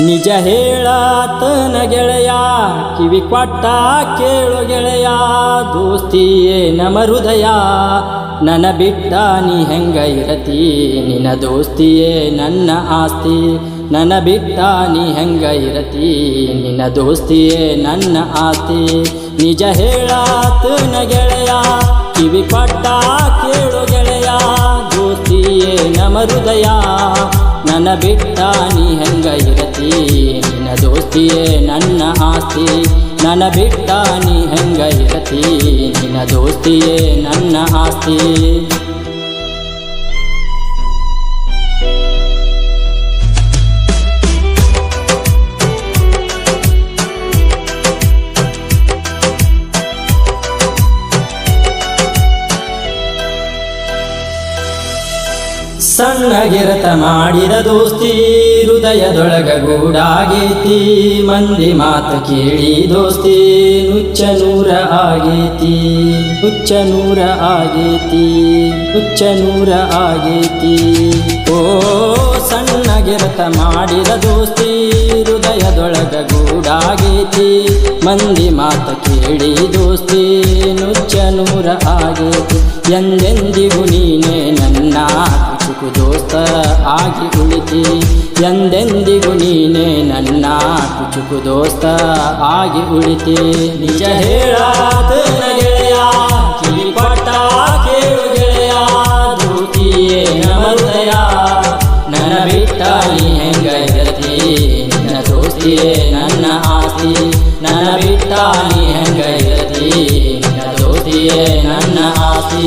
ನಿಜ ಹೇಳಾತನ ಗೆಳೆಯ, ಕಿವಿ ಕೊಟ್ಟ ಕೇಳು ಗೆಳೆಯ ದೋಸ್ತಿಯೇ ನಮ ಹೃದಯ ನನ್ನ ಬಿಟ್ಟ ನೀ ಹೆಂಗ ಇರತಿ? ನಿನ್ನ ದೋಸ್ತಿಯೇ ನನ್ನ ಆಸ್ತಿ. ನನ್ನ ಬಿಟ್ಟ ನೀ ಹೆಂಗ ಇರತಿ? ನಿನ್ನ ದೋಸ್ತಿಯೇ ನನ್ನ ಆಸ್ತಿ. ನಿಜ ಹೇಳಾತನ ಗೆಳೆಯ, ಕಿವಿ ಕೊಟ್ಟ ಕೇಳು ಗೆಳೆಯ ದೋಸ್ತಿಯೇ ನಮ ಹೃದಯ ನನ್ನ ಬಿಟ್ಟ ನೀ ಹೆಂಗ ಇರತಿ? ನಿನ್ನ ದೋಸ್ತಿಯೇ ನನ್ನ ಆಸ್ತಿ. ನನ್ನ ಬಿಟ್ಟ ನೀ ಹೆಂಗ ಇರತಿ? ನಿನ್ನ ದೋಸ್ತಿಯೇ ನನ್ನ ಆಸ್ತಿ. ಸಣ್ಣಗಿರತ ಮಾಡಿದ ದೋಸ್ತಿ, ಹೃದಯದೊಳಗ ಗೂಡಾಗೇತಿ. ಮಂದಿ ಮಾತು ಕೇಳಿ ದೋಸ್ತಿ, ನುಚ್ಚ ನೂರ ಆಗೇತಿ. ನುಚ್ಚ ನೂರ ಆಗೇತಿ, ನುಚ್ಚ ನೂರ ಆಗೇತಿ. ಓ, ಸಣ್ಣಗಿರತ ಮಾಡಿದ ದೋಸ್ತಿ, ಹೃದಯದೊಳಗ ಗೂಡಾಗೇತಿ. ಮಂದಿ ಮಾತು ಕೇಳಿ ದೋಸ್ತಿ, ನುಚ್ಚ ನೂರ ಆಗೇತಿ. ಎಂದೆಂದಿಗೂ ನೀನೇ ನನ್ನ ಚುಕು ದೋಸ್ತರ ಆಗಿ ಉಳಿತಿ. ಎಂದೆಂದಿಗೂ ನೀನೇ ನನ್ನ ಚುಕು ದೋಸ್ತ, ಆಗಿ ಉಳಿತಿ. ನಿಜ ಹೇಳಾದ ಗೆಳೆಯ ಕಿವಿ ಕೇಳು ಗೆಳೆಯ ದೂತಿಯೇ ನಮ್ಮ ನನ್ನ ಬಿಟ್ಟ ನೀ ಹೆಂಗ ಇರತಿ ನಿನ್ನ ದೋಸ್ತಿಯೇ ನನ್ನ ಆಸ್ತಿ. ನನ್ನ ಬಿಟ್ಟ ನೀ ಹೆಂಗ ಇರತಿ ನಿನ್ನ ದೋಸ್ತಿಯೇ ನನ್ನ ಆಸ್ತಿ.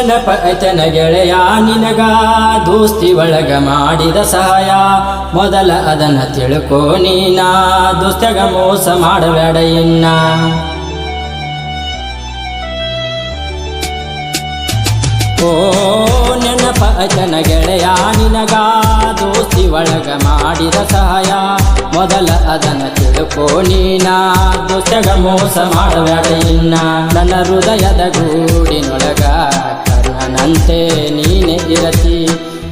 ನೆನಪ ಪಚನ ಗೆಳೆಯ, ನಿನಗ ದೋಸ್ತಿ ಒಳಗ ಮಾಡಿದ ಸಹಾಯ. ಮೊದಲ ಅದನ್ನ ತಿಳ್ಕೋ ನೀನಾ ದೋಸ್ತಗ ಮೋಸ ಮಾಡಬೇಡ ಇನ್ನ. ಐತನ ಗೆಳೆಯ ನಿನಗ ದೋಸ್ತಿ ಒಳಗ ಮಾಡಿದ ಸಹಾಯ. ಮೊದಲ ಅದನ ತಿಳ್ಕೋ ನೀನ, ದೋಸ್ತ್ಯಾಗ ಮೋಸ ಮಾಡಬೇಡ ನನ್ನ ಹೃದಯದ ಗೂಡಿನೊಳಗ ಕರ್ಣನಂತೆ ನೀನೆ ಇರತಿ.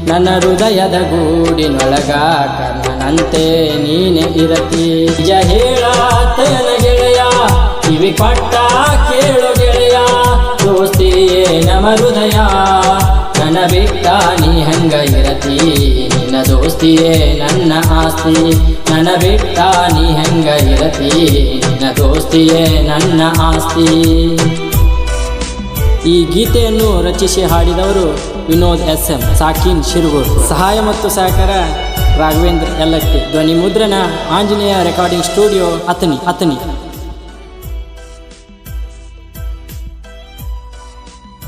ನನ್ನ ಹೃದಯದ ಗೂಡಿನೊಳಗ ಕರ್ಣನಂತೆ ನೀನೆ ಇರತಿ. ನಿಜ ಹೇಳಾತನ ಗೆಳೆಯ ಕಿವಿ ಪಟ್ಟ ಕೇಳು ಗೆಳೆಯ. ದೋಸ್ತಿಯೇ ನಮ ಹೃದಯ ನನ್ನ ಬಿಟ್ಟ ನೀ ಹೆಂಗ ಇರತಿ ನಿನ್ನ ದೋಸ್ತಿಯೇ ನನ್ನ ಆಸ್ತಿ. ಮನ ಬಿಟ್ಟ ನೀ ಹೆಂಗ ಇರತಿ ನಿನ್ನ ದೋಸ್ತಿಯೇ ನನ್ನ ಆಸ್ತಿ. ಈ ಗೀತೆಯನ್ನು ರಚಿಸಿ ಹಾಡಿದವರು ವಿನೋದ್ ಎಸ್ ಎಂ ಸಾಕಿನ್ ಶಿರುಗೂರು ಸಹಾಯ ಮತ್ತು ಸಹಕಾರ, ರಾಘವೇಂದ್ರ ಯಲ್ಲಟ್ಟಿ ಧ್ವನಿ ಮುದ್ರಣ ಆಂಜನೇಯ ರೆಕಾರ್ಡಿಂಗ್ ಸ್ಟುಡಿಯೋ ಅತನಿ ಅತನಿ